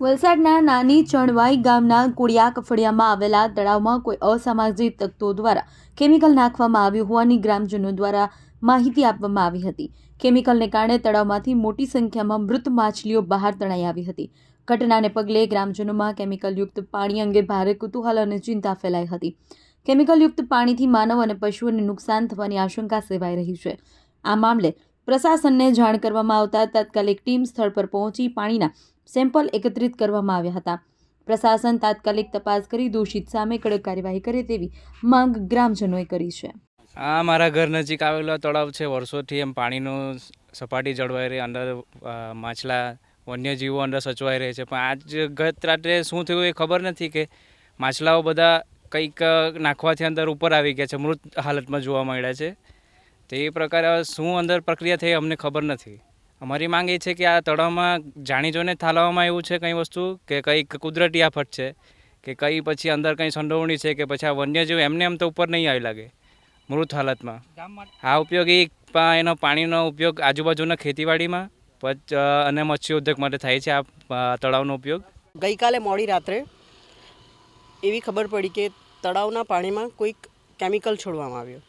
વલસાડના નાની ચણવાઈ ગામના કોડિયાક કફળિયામાં આવેલા તળાવમાં કોઈ અસામાજિક તત્વો દ્વારા કેમિકલ નાખવામાં આવ્યું હોવાની ગ્રામજનો દ્વારા માહિતી આપવામાં આવી હતી. કેમિકલને કારણે તળાવમાંથી મોટી સંખ્યામાં મૃત માછલીઓ બહાર તણાઈ આવી હતી. ઘટનાને પગલે ગ્રામજનોમાં કેમિકલયુક્ત પાણી અંગે ભારે કુતૂહલ અને ચિંતા ફેલાઈ હતી. કેમિકલયુક્ત પાણીથી માનવ અને પશુઓને નુકસાન થવાની આશંકા સેવાઈ રહી છે. આ મામલે પ્રશાસનને જાણ કરવામાં આવતા તાત્કાલિક ટીમ સ્થળ પર પહોંચી પાણીના સેમ્પલ એકત્રિત કરવામાં આવ્યા હતા. પ્રશાસન તાત્કાલિક તપાસ કરી દોષિત સામે કડક કાર્યવાહી કરે તેવી માંગ ગ્રામજનોએ કરી છે. આ મારા ઘર નજીક આવેલો તળાવ છે. વર્ષોથી એમ પાણીનું સપાટી જળવાઈ રહી, અંદર માછલા, વન્યજીવો અંદર સચવાઈ રહે છે. પણ આજ ગત રાત્રે શું થયું એ ખબર નથી કે માછલાઓ બધા કંઈક નાખવાથી અંદર ઉપર આવી ગયા છે. મૃત હાલતમાં જોવા મળ્યા છે. તો એ પ્રકારે શું અંદર પ્રક્રિયા થઈ અમને ખબર નથી. અમારી માંગ એ છે કે આ તળાવમાં જાણી જોઈને ઠાલવવામાં એવું છે કંઈ વસ્તુ? કે કંઈક કુદરતી આફત છે? કે કંઈ પછી અંદર કંઈ સંડોવણી છે? કે પછી આ વન્યજીવ એમને એમ તો ઉપર નહીં આવી લાગે? મૃત હાલતમાં. આ ઉપયોગી પા- એનો પાણીનો ઉપયોગ આજુબાજુના ખેતીવાડીમાં પચ અને મત્સ્ય ઉદ્યોગ માટે થાય છે આ તળાવનો ઉપયોગ. ગઈકાલે મોડી રાત્રે એવી ખબર પડી કે તળાવના પાણીમાં કોઈક કેમિકલ છોડવામાં આવ્યો.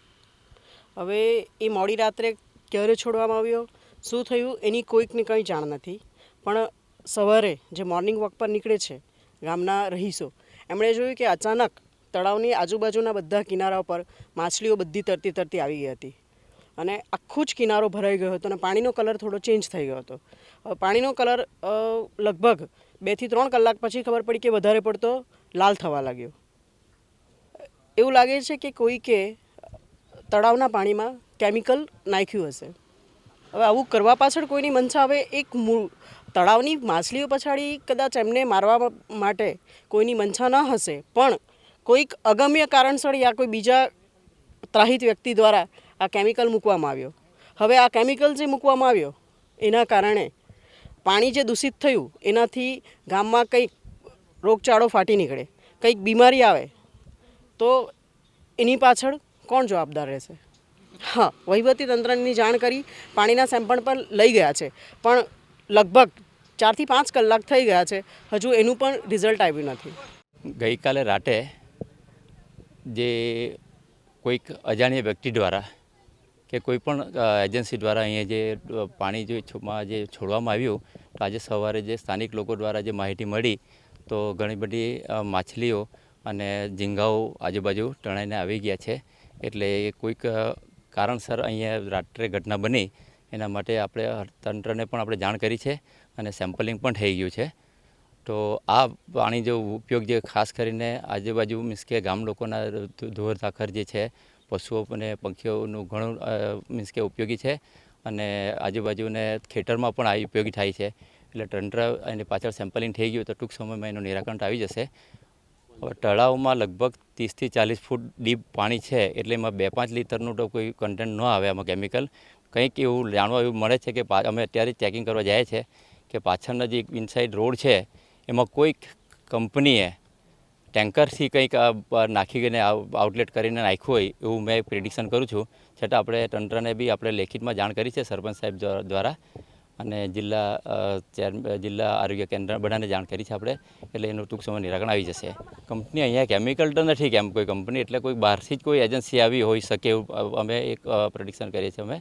હવે એ મોડી રાત્રે ક્યારે છોડવામાં આવ્યો? શું થયું? એની કોઈકને કંઈ જાણ નથી. પણ સવારે જે મોર્નિંગ વોક પર નીકળે છે, ગામના રહીશો, એમણે જોયું કે અચાનક તળાવની આજુબાજુના બધા કિનારા પર માછલીઓ બધી તરતી તરતી આવી ગઈ હતી. અને આખું જ કિનારો ભરાઈ ગયો હતો અને પાણીનો કલર થોડો ચેન્જ થઈ ગયો હતો. પાણીનો કલર લગભગ બેથી ત્રણ કલાક પછી ખબર પડી કે વધારે પડતો લાલ થવા લાગ્યો. એવું લાગે છે કે કોઈકે તળાવના પાણીમાં કેમિકલ નાખ્યું હશે. હવે આવું કરવા પાછળ કોઈની મનસા હવે એક મૂળ તળાવની માછલીઓ પછાડી કદાચ એમને મારવા માટે કોઈની મનસા ન હશે, પણ કોઈક અગમ્ય કારણસર યા કોઈ બીજા ત્રાહિત વ્યક્તિ દ્વારા આ કેમિકલ મૂકવામાં આવ્યો. હવે આ કેમિકલ જે મૂકવામાં આવ્યો, એના કારણે પાણી જે દૂષિત થયું, એનાથી ગામમાં કંઈક રોગચાળો ફાટી નીકળે, કંઈક બીમારી આવે, તો એની પાછળ કોણ જવાબદાર રહેશે? હા, વહીવટી તંત્રની જાણ કરી, પાણીના સેમ્પલ પણ લઈ ગયા છે. પણ લગભગ ચારથી પાંચ કલાક થઈ ગયા છે. હજુ એનું પણ રિઝલ્ટ આવ્યું નથી. ગઈકાલે રાતે જે કોઈક અજાણ્યા વ્યક્તિ દ્વારા કે કોઈ પણ એજન્સી દ્વારા અહીંયા જે પાણી જે જે છોડવામાં આવ્યું, તો આજે સવારે જે સ્થાનિક લોકો દ્વારા જે માહિતી મળી, તો ઘણી બધી માછલીઓ અને ઝીંગાઓ આજુબાજુ તણાઈને આવી ગયા છે. એટલે કોઈક કારણસર અહીંયા રાત્રે ઘટના બની. એના માટે આપણે તંત્રને પણ આપણે જાણ કરી છે અને સેમ્પલિંગ પણ થઈ ગયું છે. તો આ પાણી જો ઉપયોગ જે ખાસ કરીને આજુબાજુ મીન્સ કે ગામ લોકોના ધોર ધાખર જે છે, પશુઓ અને પંખીઓનું ઘણું મીન્સ કે ઉપયોગી છે અને આજુબાજુને ખેતરમાં પણ આ ઉપયોગી થાય છે. એટલે તંત્ર એની પાછળ સેમ્પલિંગ થઈ ગયું તો ટૂંક સમયમાં એનું નિરાકરણ આવી જશે. હવે તળાવમાં લગભગ ત્રીસથી ચાલીસ ફૂટ ડીપ પાણી છે, એટલે એમાં બે પાંચ લીટરનું તો કોઈ કન્ટેન્ટ ન આવે આમાં કેમિકલ કંઈક એવું જાણવા એવું મળે છે કે અમે અત્યારે ચેકિંગ કરવા જાય છે કે પાછળના જે ઇનસાઇડ રોડ છે, એમાં કોઈક કંપનીએ ટેન્કરથી કંઈક નાખી ગઈને આઉટલેટ કરીને નાખ્યું હોય એવું મેં પ્રિડિક્શન કરું છું. છતાં આપણે તંત્રને બી આપણે લેખિતમાં જાણ કરી છે સરપંચ સાહેબ દ્વારા. અને જિલ્લા ચેર જિલ્લા આરોગ્ય કેન્દ્ર બધાને જાણ કરી છે આપણે, એટલે એનું ટૂંક સમય નિરાકરણ આવી જશે. કંપની અહીંયા કેમિકલ તો નથી કેમ, કોઈ કંપની એટલે કોઈ બહારથી જ કોઈ એજન્સી આવી હોઈ શકે એવું અમે એક પ્રિડિક્શન કરીએ છીએ અમે.